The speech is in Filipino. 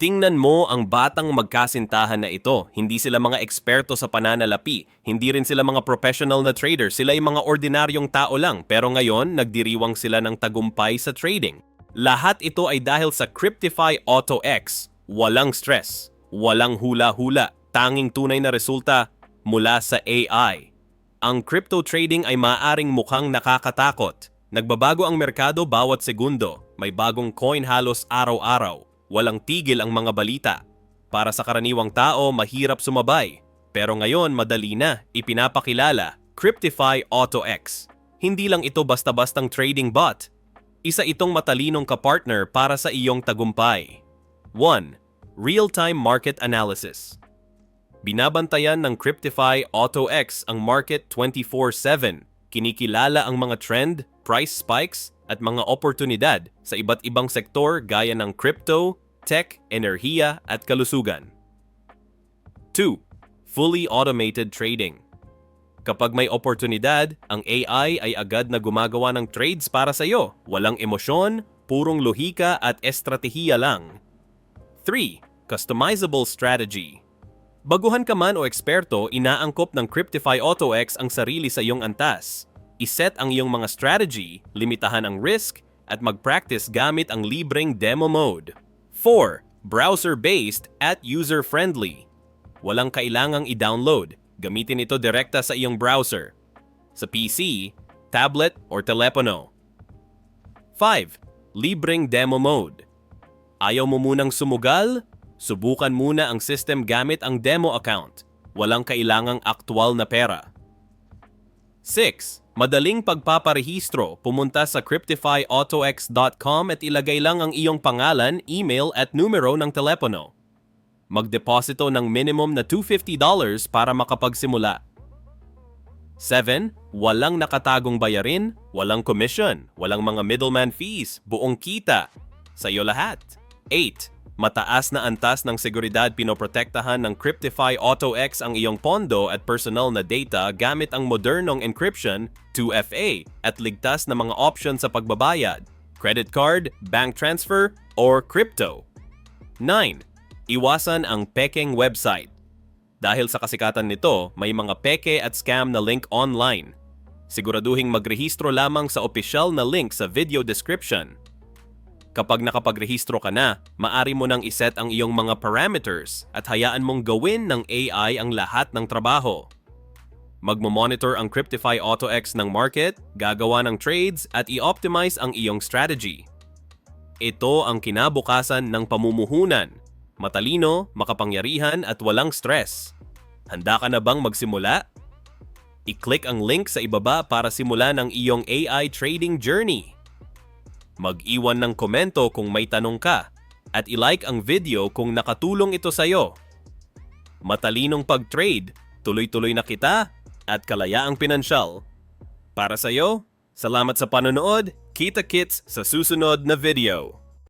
Tingnan mo ang batang magkasintahan na ito. Hindi sila mga eksperto sa pananalapi. Hindi rin sila mga professional na trader. Sila ay mga ordinaryong tao lang. Pero ngayon, nagdiriwang sila ng tagumpay sa trading. Lahat ito ay dahil sa Cryptify Auto X. Walang stress. Walang hula-hula. Tanging tunay na resulta mula sa AI. Ang crypto trading ay maaring mukhang nakakatakot. Nagbabago ang merkado bawat segundo. May bagong coin halos araw-araw. Walang tigil ang mga balita. Para sa karaniwang tao, mahirap sumabay. Pero ngayon, madali na. Ipinapakilala, Cryptify Auto X. Hindi lang ito basta-bastang trading bot. Isa itong matalinong kapartner para sa iyong tagumpay. 1. Real-time Market Analysis Binabantayan ng Cryptify Auto X ang market 24-7. Kinikilala ang mga trend, price spikes, at mga oportunidad sa iba't ibang sektor gaya ng crypto, tech, enerhiya, at kalusugan. 2. Fully Automated Trading Kapag may oportunidad, ang AI ay agad na gumagawa ng trades para sa iyo. Walang emosyon, purong lohika at estratehiya lang. 3. Customizable Strategy Baguhan ka man o eksperto, inaangkop ng Cryptify AutoX ang sarili sa iyong antas. Iset ang iyong mga strategy, limitahan ang risk, at mag-practice gamit ang libreng demo mode. 4. Browser-based at user-friendly. Walang kailangang i-download. Gamitin ito direkta sa iyong browser. Sa PC, tablet, or telepono. 5. Libreng demo mode. Ayaw mo munang sumugal? Subukan muna ang system gamit ang demo account. Walang kailangang aktwal na pera. 6. Madaling pagpaparehistro. Pumunta sa cryptifyautox.com at ilagay lang ang iyong pangalan, email at numero ng telepono. Magdeposito ng minimum na $250 para makapagsimula. 7. Walang nakatagong bayarin, walang commission, walang mga middleman fees, buong kita. Sa iyo lahat. 8. Mataas na antas ng seguridad pinoprotektahan ng Cryptify Auto X ang iyong pondo at personal na data gamit ang modernong encryption 2FA at ligtas na mga option sa pagbabayad, credit card, bank transfer, or crypto. 9. Iwasan ang peking website. Dahil sa kasikatan nito, may mga peke at scam na link online. Siguraduhing magrehistro lamang sa opisyal na link sa video description. Kapag nakapagrehistro ka na, maari mo nang iset ang iyong mga parameters at hayaan mong gawin ng AI ang lahat ng trabaho. Magmo-monitor ang Cryptify AutoX ng market, gagawa ng trades at i-optimize ang iyong strategy. Ito ang kinabukasan ng pamumuhunan. Matalino, makapangyarihan at walang stress. Handa ka na bang magsimula? I-click ang link sa ibaba para simulan ang iyong AI trading journey. Mag-iwan ng komento kung may tanong ka at ilike ang video kung nakatulong ito sa'yo. Matalinong pag-trade, tuloy-tuloy na kita at kalayaang pinansyal. Para sa'yo, salamat sa panonood, kita kits sa susunod na video.